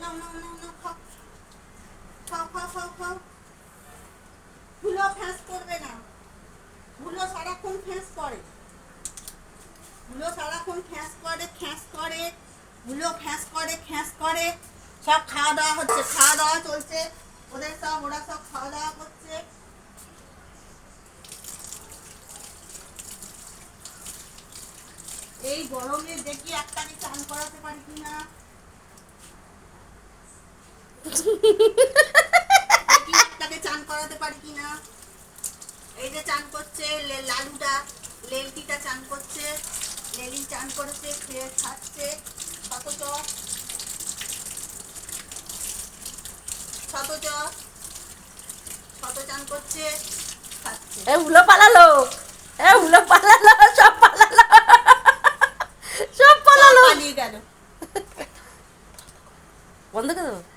নাও নাও নাও খাও। ফ্যাঁস করবে না। ভুলো সারাক্ষণ ফ্যাঁস করে। ভুলো সারাক্ষণ ফ্যাঁস করে খ্যাঁস করে। ভুলো ফ্যাঁস করে খ্যাঁস করে। সব খাওয়া দাওয়া হচ্ছে, খাওয়া দাওয়া চলছে। ওদের সব, ওরা সব খাওয়া দাওয়া করছে এই গরমে দেখি একটাকে চান করাতে পারি কিনা। একটাকে চান করাতে পারি কিনা। এই যে চান করছে লালুটা লেলটিটা চান করছে, লেলি চান করেছে, খেয়ে খাচ্ছে কত চ কত চ কত চান করছে, খাচ্ছে। এ উলো পালালো এ উলো পালালো সব পালালো সব পালালো পালিয়ে গেল বন্ধ করে